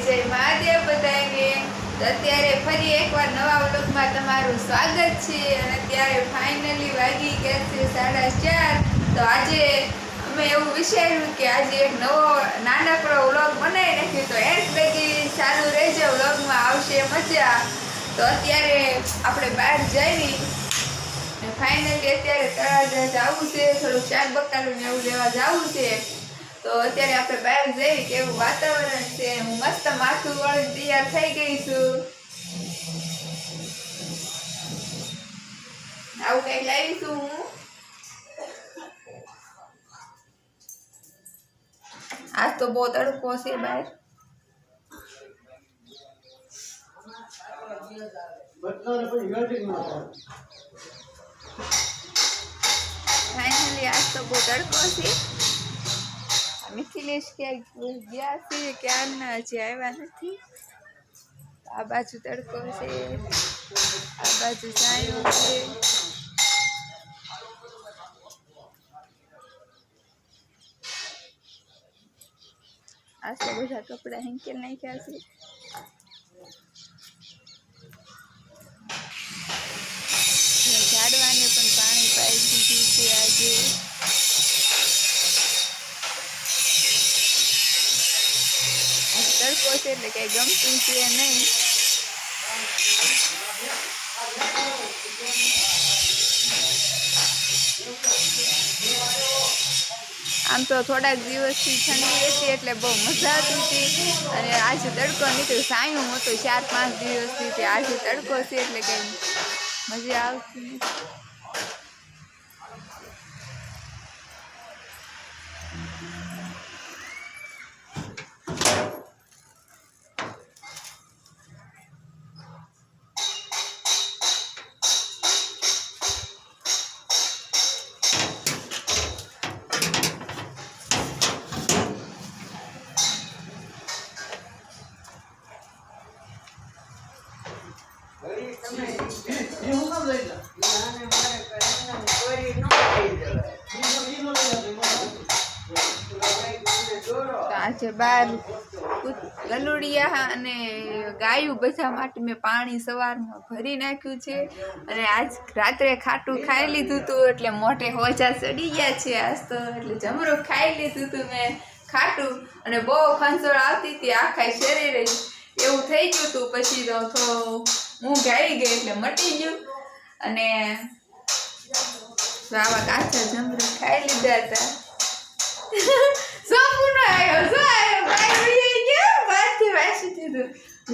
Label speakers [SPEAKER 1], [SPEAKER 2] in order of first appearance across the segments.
[SPEAKER 1] જય મહાદેવ બધાને અત્યારે ફરી એકવાર નવા વ્લોગમાં તમારું સ્વાગત છે. અને અત્યારે ફાઇનલી વાગી ગયા છે સાડા ચાર. તો આજે અમે એવું વિચાર્યું કે આજે એક નવો નાનકડો વ્લોગ બનાવી નાખ્યો તો એક લગી ચાલુ રહેજો, વ્લોગમાં આવશે મજા. તો અત્યારે આપણે બહાર જઈ ફાઇનલી અત્યારે તળાજા જવું છે. થોડું શાક બકાલું ને એવું લેવા જવું છે. તો અત્યારે આપણે બહાર જઈએ કેવું વાતાવરણ છે. હું મસ્ત માથું વળી તૈયાર થઈ ગઈ છું. આવું કંઈક લાવી છું હું. આજ તો બહુ તડકો છે બહાર. ફાઇનલી આજ તો બહુ તડકો છે. મિથિલેશ ક્યાંક ગયા છે ક્યારના હજી આવ્યા નથી. આ બાજુ તડકો છે, આ બાજુ સાયો છે. આ તો બધા કપડા હેંકેલ નાખ્યા છે. ઝાડવાને પણ પાણી પાઈ દીધું છે આજે. છે એટલે કઈ ગમતું છે નહીં. આમ તો થોડાક દિવસથી ઠંડી હતી એટલે બહુ મજા આવતી હતી. અને આજે તડકો નીકળ્યો સાયું હતો ચાર પાંચ દિવસથી તે આજે તડકો છે એટલે કંઈ મજા આવતી આજે બાર ગલુડિયા અને ગાયું બધા માટે મેં પાણી સવારમાં ભરી નાખ્યું છે. અને આજ રાત્રે ખાટું ખાઈ લીધું હતું એટલે મોઢે હોજા ચડી ગયા છે આજ તો એટલે જમરૂખ ખાઈ લીધું હતું મેં ખાટું. અને બહુ ખંસોળ આવતી હતી આખા શરીરે એવું થઈ ગયું હતું પછી તો થોડું ઊંઘ આવી ગઈ એટલે મટી ગયું. અને આવા કાચા જમરૂખ ખાઈ લીધા હતા. સંપૂર્ણ આવ્યો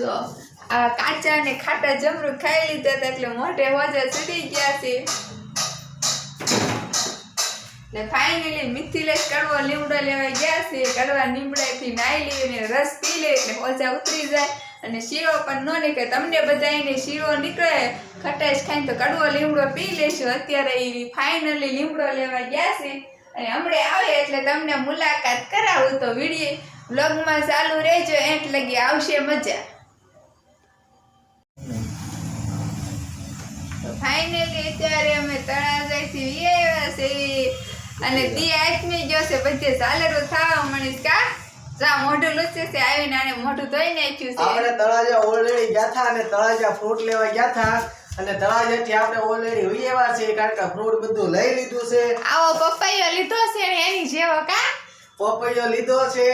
[SPEAKER 1] જો, આ કાચા અને ખાટા જમરૂ ખાઈ લીધા હતા એટલે મોઢે હોજા ચડી ગયા છે. ફાઇનલી મિથિલેશ કડવો લીમડો લેવા ગયા છે. કડવા લીમડાથી નાઈ લઈને રસ પી લે એટલે હોજા ઉતરી જાય. અને શીરો પણ ન નીકળે. તમને બધાને શીરો નીકળે, ખટાશ ખાઈને તો કડવો લીમડો પી લેશું. અત્યારે એ ફાઇનલી લીમડો લેવા ગયા છે. અને હમણે આવે એટલે તમને મુલાકાત કરાવું તો વીડિયો બ્લોગમાં ચાલુ રહેજો એટ લગી આવશે મજા. ફાઇનલી અત્યારે અમે તળાજાથી વી આવ્યા છે અને દી આત્મી ગયો છે, બધે ઝાલરો થવા મણીશ કા? જા મોઢું છે આવીને આને મોઢું ધોઈ નાખ્યું છે.
[SPEAKER 2] આપણે તળાજા ઓલરેડી ગયા હતા અને તળાજા ફ્રૂટ લેવા ગયા હતા અને તળાજાથી આપણે ઓલરેડી ઉયેવા છે કારણ કે ફ્રૂટ બધું લઈ લીધું છે.
[SPEAKER 1] આવો પપૈયો લીધો છે એની જેવો કા?
[SPEAKER 2] પપૈયો લીધો છે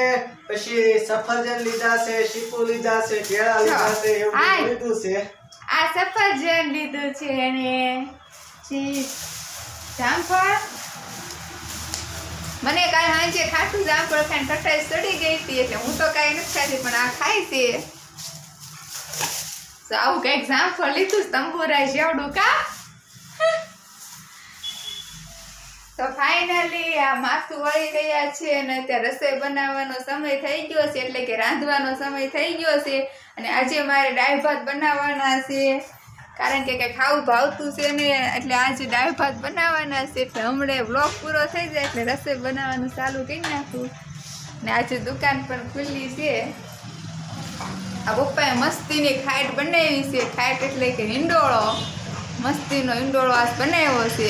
[SPEAKER 2] પછી સફરજન લીધા છે શીપુ લીધા છે કેળા લીધા છે એવું લીધું છે.
[SPEAKER 1] આ સફરજન લીધું છે અને જામફળ? મને કાલ સાંજે ખાટું જામફળ ખાઈને કટાઈ ચડી હતી એટલે હું તો કાંઈ નથી ખાતી પણ આ ખાય છે. આવું કંઈક જામફળ લીધું તંબુરાય જેવડું કા? તો ફાઇનલી આ માથું વળી ગયા છે અને અત્યારે રસોઈ બનાવવાનો સમય થઈ ગયો છે, એટલે કે રાંધવાનો સમય થઈ ગયો છે અને આજે મારે દાળ ભાત બનાવવાના છે. કારણ કે કંઈ ખાવું ભાવતું છે ને, એટલે આજે દાળ ભાત બનાવવાના છે. એટલે હમણાં બ્લોક પૂરો થઈ જાય, એટલે રસોઈ બનાવવાનું ચાલુ કરી નાખું. ને આજે દુકાન પણ ખુલ્લી છે. આ પપ્પાએ મસ્તીની ખાટ બનાવી છે. ખાટ એટલે કે હિંડોળો. મસ્તીનો હિંડોળો આજ બનાવ્યો છે.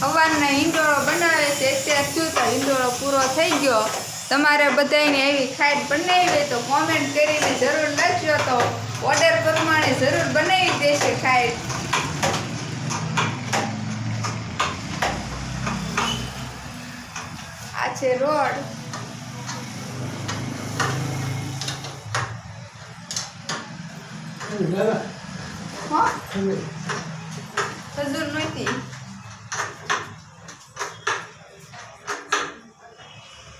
[SPEAKER 1] સવારના ઈંડોળો બનાવે છે. અત્યારે શું તો હિંડોળો પૂરો થઈ ગયો. તમારે બધાને એવી ખાઈટ બનાવી તો કોમેન્ટ કરીને જરૂર લખજો તો ઓર્ડર પ્રમાણે જરૂર બનાવી દેશે ખાઈટ છે, રોડ. ખજૂર નથી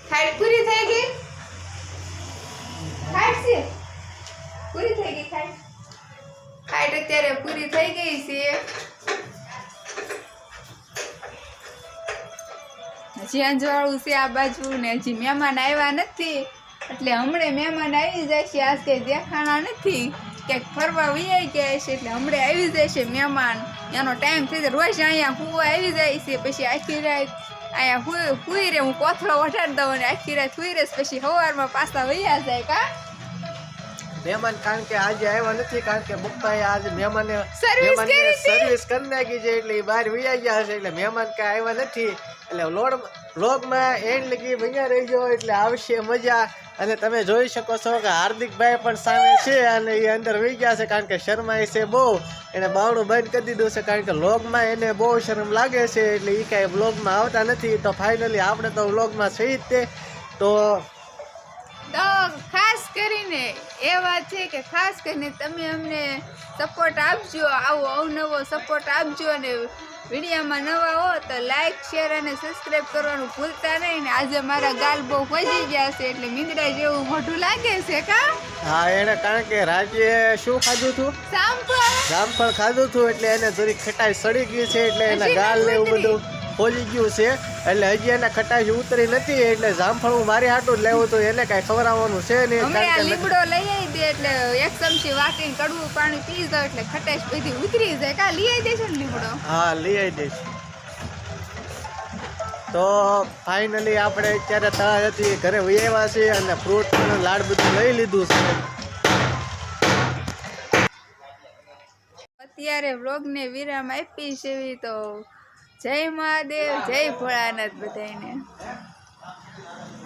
[SPEAKER 1] ખાઈટ પૂરી થઈ ગઈ? ખાઈટ છે? પૂરી થઈ ગઈ ખાઈટ ખાઈટ અત્યારે પૂરી થઈ ગઈ છે. હજી જવાળું છે આ બાજુ ને હજી મહેમાન આવ્યા નથી. એટલે હમણે મહેમાન આવી જાય છે આજ કંઈ દેખાણા નથી. ક્યાંક ફરવા વૈયા ગયા છે એટલે હમણે આવી જાય છે મહેમાન. એનો ટાઈમ થઈ જાય, રોજ અહીંયા હુવા આવી જાય છે, પછી આખી રાત અહીંયા હુઈ હુઈ રે હું કોથળો વટાડી દઉં અને આખી રાત હુઈ રહેશ પછી સવારમાં પાછા વૈયા જાય કા?
[SPEAKER 2] મહેમાન કારણ કે આજે આવ્યા નથી કારણ કે મુક્તાએ આજે મહેમાને મહેમાનને સર્વિસ કરી નાખી છે એટલે એ બહાર વૈયા ગયા છે એટલે મહેમાન કાંઈ આવ્યા નથી. એટલે લોડ વ્લોગમાં એન્ડ લગી ભૈયા રહી ગયો એટલે આવશે મજા. અને તમે જોઈ શકો છો કે હાર્દિકભાઈ પણ સામે છે અને એ અંદર વહી ગયા છે કારણ કે શરમાય છે બહુ. એને બાવણું બંધ કરી દીધું છે કારણ કે વ્લોગમાં એને બહુ શરમ લાગે છે એટલે એ કાંઈ વ્લોગમાં આવતા નથી. તો ફાઇનલી આપણે તો વ્લોગમાં છે જ તે. તો
[SPEAKER 1] તો ખાસ કરીને એ વાત છે કે ખાસ કરીને તમે અમને સપોર્ટ આપજો આવો અવનવો સપોર્ટ આપજો અને વિડીયામાં નવા હો તો લાઈક શેર અને સબસ્ક્રાઈબ કરવાનું ભૂલતા નહીં ને આજે મારા ગાલ બહુ પહોંચી ગયા છે એટલે મીંદડા જેવું મોઢું લાગે છે કા?
[SPEAKER 2] હા એને કારણ કે રાજ્ય શું ખાધું હતું?
[SPEAKER 1] સાંભળ
[SPEAKER 2] જામફળ ખાધું હતું એટલે એને થોડી ખટાઈ સડી ગઈ છે એટલે એના ગાલ ને એવું બધું ફોલી ગયું છે. એટલે હજી એને ખટાશ ઉતરી નથી એટલે જામફળ હું મારી હાટું જ લેવું તો એને કાંઈ ખવડાવવાનું છે નહીં
[SPEAKER 1] લીમડો લઈ આવી દે એટલે એક ચમચી વાટીને કડવું પાણી પી દો એટલે ખટાશ બધી ઉતરી જાય. કા લઈ આવી દેશે ને લીમડો?
[SPEAKER 2] હા લઈ આવી દઈશ તો ફાઇનલી આપણે અત્યારે તળાજાથી ઘરે વૈયા છીએ અને ફ્રૂટ લાડ બધું લઈ લીધું છે.
[SPEAKER 1] અત્યારે વ્લોગને વિરામ આપી છે તો જય મહાદેવ જય ભોળાનાથ બધાને